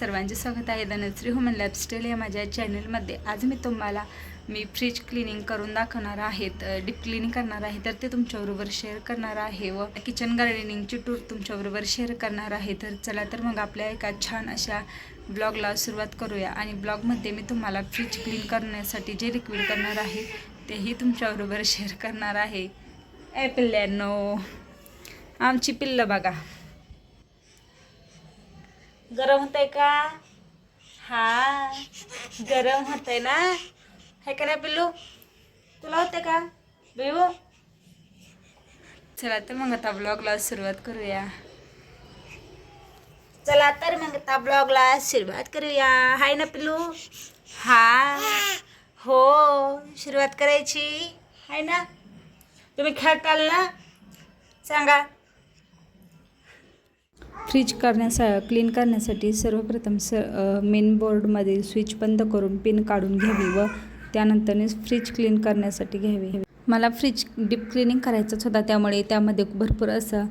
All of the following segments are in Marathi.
सर्वांचे स्वागत आहे. धनश्री ह्युमन लाईफस्टाईल या माझ्या चॅनलमध्ये आज मी तुम्हाला मी फ्रीज क्लिनिंग करून दाखवणार आहेत डीप क्लिनिंग करणार आहे. तर ते तुमच्याबरोबर शेअर करणार आहे व किचन गार्डनिंगची टूर तुमच्याबरोबर शेअर करणार आहे. तर चला तर मग आपल्या एका छान अशा ब्लॉगला सुरुवात करूया. आणि ब्लॉगमध्ये मी तुम्हाला फ्रीज क्लीन करण्यासाठी जे लिक्विड करणार आहे तेही तुमच्याबरोबर शेअर करणार आहे. ए आमची पिल्लं बघा. गरम होतंय का? हा गरम होतंय ना? हाय का नाही पिल्लू? तुला होते का? बेबू? चला तर मग आता ब्लॉगला सुरुवात करूया. चला तर मग आता ब्लॉगला सुरुवात करूया. हाय ना पिल्लू? हा हो सुरुवात करायची. हाय ना? तुम्ही खेळताल ना? सांगा. फ्रीज करण्यासा क्लीन करण्यासाठी सर्वप्रथम स मेन बोर्डमधील स्विच बंद करून पिन काढून घ्यावी व त्यानंतरने फ्रीज क्लीन करण्यासाठी घ्यावी. मला फ्रीज डीप क्लिनिंग करायचंच होता त्यामुळे त्यामध्ये भरपूर असा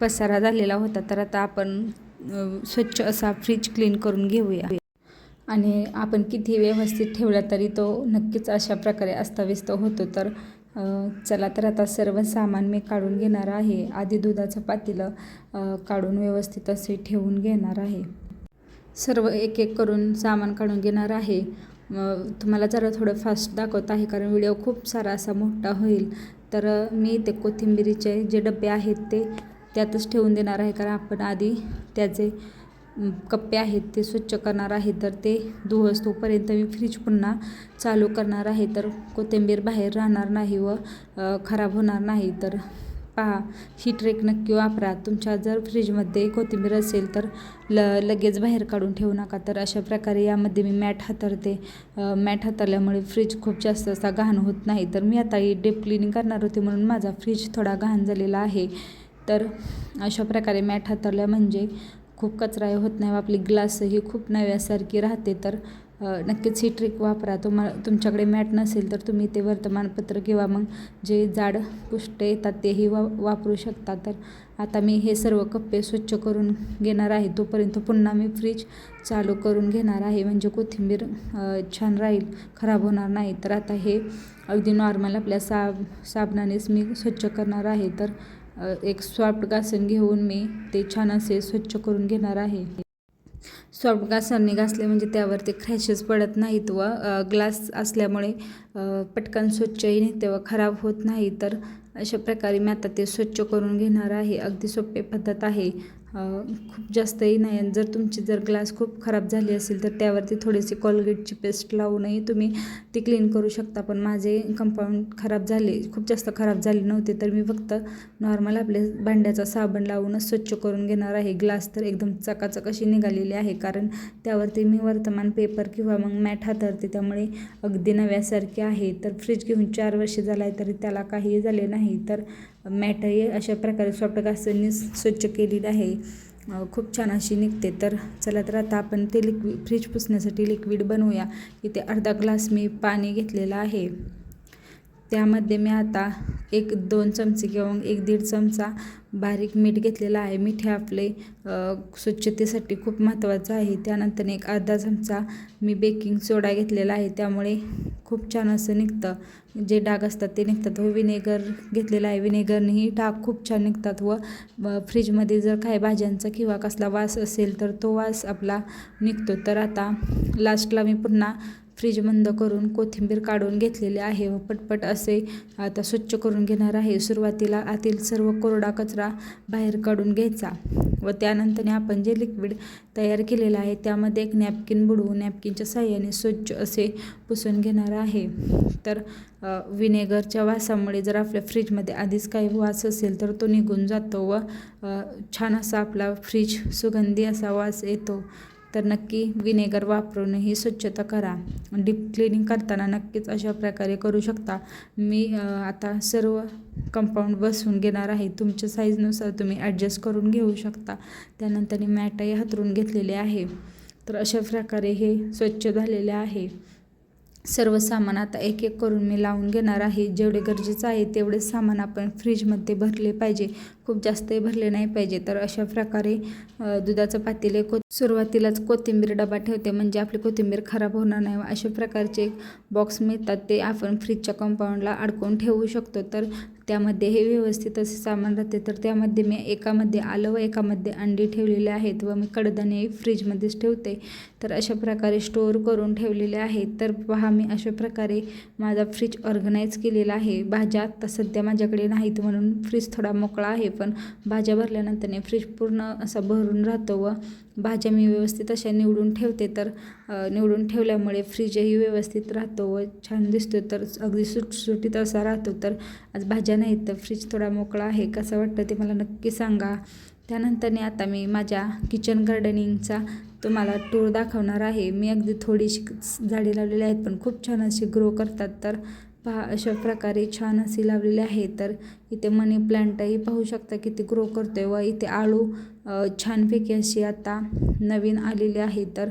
पसारा झालेला होता. तर आता आपण स्वच्छ असा फ्रीज क्लीन करून घेऊया. आणि आपण किती व्यवस्थित ठेवला तरी तो नक्कीच अशा प्रकारे अस्ताव्यस्त होतो. तर चला तर आता सर्व सामान मी काढून घेणार आहे. आधी दुधाचं पातेलं काढून व्यवस्थित असे ठेवून घेणार आहे. सर्व एक एक करून सामान काढून घेणार आहे. तुम्हाला जरा थोडं फास्ट दाखवत आहे कारण व्हिडिओ खूप सारा असा मोठा होईल. तर मी ते कोथिंबिरीचे जे डबे आहेत ते त्यातच ठेवून देणार आहे कारण आपण आधी त्याचे कप्पे आहेत ते स्वच्छ करणार आहे. तर ते दिवस तोपर्यंत मी फ्रीज पुन्हा चालू करणार आहे. तर कोथिंबीर बाहेर राहणार नाही व खराब होणार नाही. तर पहा ही ट्रेक नक्की वापरा. तुमच्या जर फ्रीजमध्ये कोथिंबीर असेल तर ल लगेच बाहेर काढून ठेवू नका. तर अशा प्रकारे यामध्ये मी मॅट हातरते. मॅट हातरल्यामुळे फ्रीज खूप जास्त असा घाण होत नाही. तर मी आता ही डेप क्लिनिंग करणार होते म्हणून माझा फ्रीज थोडा घाण झालेला आहे. तर अशा प्रकारे मॅट हातरल्या म्हणजे खूप कचरा होत नाही. व आपली ग्लासही खूप नव्यासारखी राहते. तर नक्कीच ही ट्रिक वापरा. तुम्हा तुमच्याकडे मॅट नसेल तर तुम्ही ते वर्तमानपत्र किंवा मग जे जाड पुष्ट येतात तेही वा वापरू शकता. तर आता मी हे सर्व कप्पे स्वच्छ करून घेणार आहे. तोपर्यंत पुन्हा मी फ्रीज चालू करून घेणार आहे. म्हणजे कोथिंबीर छान राहील खराब होणार नाही. तर आता हे अगदी नॉर्मल आपल्या साब साबणानेच मी स्वच्छ करणार आहे. तर एक सॉफ्ट घासन घेऊन मी ते छान असे स्वच्छ करून घेणार आहे. सॉफ्ट घासांनी घासले म्हणजे त्यावर ते क्रॅशेस पडत नाहीत व ग्लास असल्यामुळे पटकन स्वच्छही नाही व खराब होत नाही. तर अशा प्रकारे मी आता ते स्वच्छ करून घेणार आहे. अगदी सोपे पद्धत आहे. खूप जास्तही नाही. आणि जर तुमची जर ग्लास खूप खराब झाली असेल तर त्यावरती थोडीशी कॉलगेटची पेस्ट लावूनही तुम्ही ती क्लीन करू शकता. पण माझे कंपाऊंड खराब झाले खूप जास्त खराब झाले नव्हते तर मी फक्त नॉर्मल आपल्या भांड्याचा साबण लावूनच स्वच्छ करून घेणार आहे. ग्लास तर एकदम चकाचक अशी निघालेली आहे कारण त्यावरती मी वर्तमान पेपर किंवा मग मॅट हातरते त्यामुळे अगदी नव्यासारखे आहे. तर फ्रीज घेऊन चार वर्ष झाला आहे तरी त्याला काहीही झाले नाही. तर मॅटही अशा प्रकारे सॉफ्ट स्वच्छ केलेली आहे. खूप छान अशी निघते. तर चला तर आता आपण ते लिक्विड फ्रीज पुसण्यासाठी लिक्विड बनवूया. इथे अर्धा ग्लास मी पाणी घेतलेलं आहे. त्यामध्ये मी आता एक दोन चमचे किंवा एक दीड चमचा बारीक मीठ घेतलेलं आहे. मीठ हे आपले स्वच्छतेसाठी खूप महत्त्वाचं आहे. त्यानंतर एक अर्धा चमचा मी बेकिंग सोडा घेतलेला आहे. त्यामुळे खूप छान असं निघतं. जे डाग असतात ते निघतात. व विनेगर घेतलेला आहे. विनेगरनेही डाग खूप छान निघतात. व फ्रीजमध्ये जर काही भाज्यांचा किंवा कसला वास असेल तर तो वास आपला निघतो. तर आता लास्टला मी पुन्हा फ्रीज बंद करून कोथिंबीर काढून घेतलेली आहे व पटपट असे आता स्वच्छ करून घेणार आहे. सुरुवातीला आतील सर्व कोरडा कचरा बाहेर काढून घ्यायचा व त्यानंतर आपण जे लिक्विड तयार केलेलं आहे त्यामध्ये एक नॅपकिन बुडवून नॅपकिनच्या साह्याने स्वच्छ असे पुसून घेणार आहे. तर विनेगरच्या वासामुळे जर आपल्या फ्रीजमध्ये आधीच काही वास असेल तर तो निघून जातो व छान असा आपला फ्रीज सुगंधी असा वास येतो. तर नक्की विनेगर वापरूनही स्वच्छता करा. डीप क्लिनिंग करताना नक्कीच अशा प्रकारे करू शकता. मी आता सर्व कंपाऊंड बसवून घेणार आहे. तुमच्या साईजनुसार तुम्ही ॲडजस्ट करून घेऊ शकता. त्यानंतर मी मॅटही हातरून घेतलेले आहे. तर अशा प्रकारे हे स्वच्छ झालेले आहे. सर्व सामान आता एक एक करून मी लावून घेणार आहे. जेवढे गरजेचं आहे तेवढे सामान आपण फ्रीजमध्ये भरले पाहिजे. खूप जास्तही भरले नाही पाहिजे. तर अशा प्रकारे दुधाचं पातेले को सुरुवातीलाच कोथिंबीर डबा ठेवते म्हणजे आपली कोथिंबीर खराब होणार नाही. अशा प्रकारचे बॉक्स मिळतात ते आपण फ्रीजच्या कंपाऊंडला अडकवून ठेवू शकतो. तर त्यामध्ये हे व्यवस्थित असे सामान राहते. तर त्यामध्ये मी एकामध्ये आलं व एकामध्ये अंडी ठेवलेले आहेत व मी कडधान्ये फ्रीजमध्येच ठेवते. तर अशा प्रकारे स्टोअर करून ठेवलेले आहेत. तर पहा मी अशा प्रकारे माझा फ्रीज ऑर्गनाईज केलेला आहे. भाज्या आता सध्या माझ्याकडे नाहीत म्हणून फ्रीज थोडा मोकळा आहे. पण भाज्या भरल्यानंतरने फ्रीज पूर्ण असा भरून राहतो व भाज्या मी व्यवस्थित अशा निवडून ठेवते. तर निवडून ठेवल्यामुळे फ्रीजही व्यवस्थित राहतो व छान दिसतो. तर अगदी सुटसुटीत असा राहतो. तर आज भाज्या नाहीत तर फ्रीज थोडा मोकळा आहे. कसं वाटतं ते मला नक्की सांगा. त्यानंतरने आता मी माझ्या किचन गार्डनिंगचा तुम्हाला टूर दाखवणार आहे. मी अगदी थोडीशी झाडे लावलेली आहेत पण खूप छान अशी ग्रो करतात. तर पहा अशा प्रकारे छान अशी लावलेली आहे. तर इथे मनी प्लांटही पाहू शकता किती ग्रो करतोय व इथे आळू छानपैकी अशी आता नवीन आलेली आहे. तर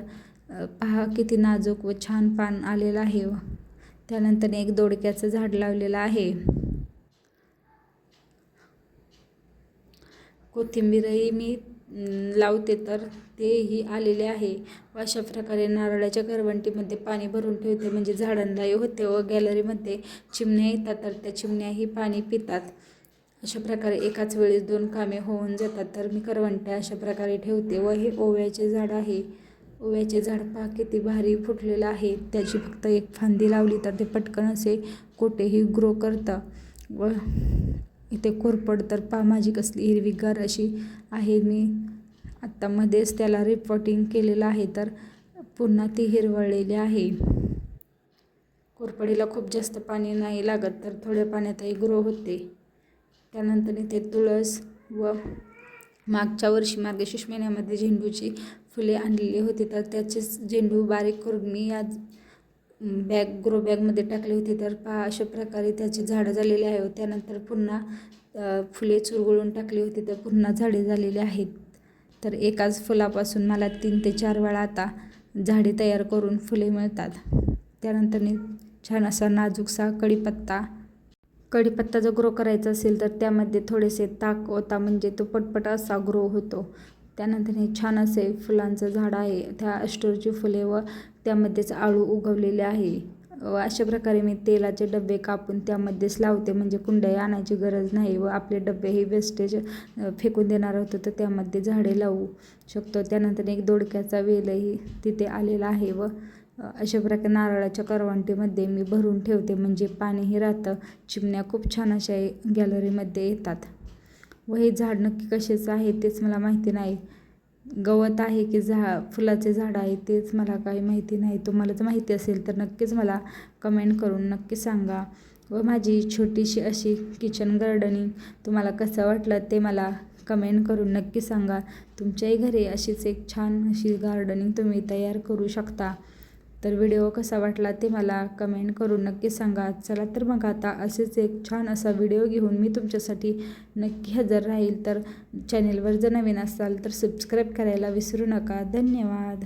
पहा किती नाजूक व छान पान आलेलं आहे व त्यानंतर एक दोडक्याचं झाड लावलेलं आहे. कोथिंबीरही मी लावते तर तेही आलेले आहे. व अशा प्रकारे नारळाच्या करवंटीमध्ये पाणी भरून ठेवते. म्हणजे झाडांनाही होते व गॅलरीमध्ये चिमण्या येतात तर त्या चिमण्याही पाणी पितात. अशा प्रकारे एकाच वेळेस दोन कामे होऊन जातात. तर मी करवंट्या अशा प्रकारे ठेवते व हे ओव्याचे झाड आहे. ओव्याचे झाड पहा किती भारी फुटलेलं आहे. त्याची फक्त एक फांदी लावली तर ते पटकन असे कोठेही ग्रो करतं. व इथे कोरपड तर पा माझी कसली हिरवीगार अशी आहे. मी आत्तामध्येच त्याला रिपोर्टिंग केलेलं आहे तर पुन्हा ती हिरवळलेली आहे. कोरपडीला खूप जास्त पाणी नाही लागत तर थोड्या पाण्यातही ग्रो होते. त्यानंतर इथे तुळस व मागच्या वर्षी मार्गशीर्ष महिन्यामध्ये झेंडूची फुले आणलेली होती तर त्याचेच झेंडू बारीक करून मी या बॅग ग्रो बॅगमध्ये टाकले होते. तर पहा अशा प्रकारे त्याची झाडं झालेली आहे त्यानंतर पुन्हा फुले चुरगळून टाकली होती. तर पुन्हा झाडे झालेली आहेत. तर एकाच फुलापासून मला तीन ते चार वेळा आता झाडे तयार करून फुले मिळतात. त्यानंतर छान असा नाजूकसा कढीपत्ता कढीपत्ता जर ग्रो करायचा असेल तर त्यामध्ये थोडेसे ताक ओता म्हणजे तो पटपट असा ग्रो होतो. त्यानंतर हे छान असे फुलांचं झाड आहे. त्या अष्टरची फुले व त्यामध्येच आळू उगवलेले आहे. व अशा प्रकारे मी तेलाचे डबे कापून त्यामध्येच लावते. म्हणजे कुंड्याही आणायची गरज नाही व आपले डबे हे वेस्टेज फेकून देणार होतो तर त्यामध्ये झाडे लावू शकतो. त्यानंतर एक दोडक्याचा वेलही तिथे आलेला आहे व अशा प्रकारे नारळाच्या करवंटीमध्ये मी भरून ठेवते. म्हणजे पाणीही राहतं. चिमण्या खूप छान अशा गॅलरीमध्ये येतात. व हे झाड नक्की कशाचं आहे तेच मला माहिती नाही. गवत आहे की झा फुलाचे झाड आहे तेच मला काही माहिती नाही. तुम्हाला जर माहिती असेल तर नक्कीच मला कमेंट करून नक्की सांगा. व माझी छोटीशी अशी किचन गार्डनिंग तुम्हाला कसं वाटलं ते मला कमेंट करून नक्की सांगा. तुमच्याही घरी अशीच एक छान अशी गार्डनिंग तुम्ही तयार करू शकता. तर व्हिडिओ कसा वाटला ते मला कमेंट करून नक्की सांगा. चला तर मग आता असेच एक छान असा व्हिडिओ घेऊन मी तुमच्यासाठी नक्की हजर राहील. तर चॅनेलवर जर नवीन असाल तर सबस्क्राईब करायला विसरू नका. धन्यवाद.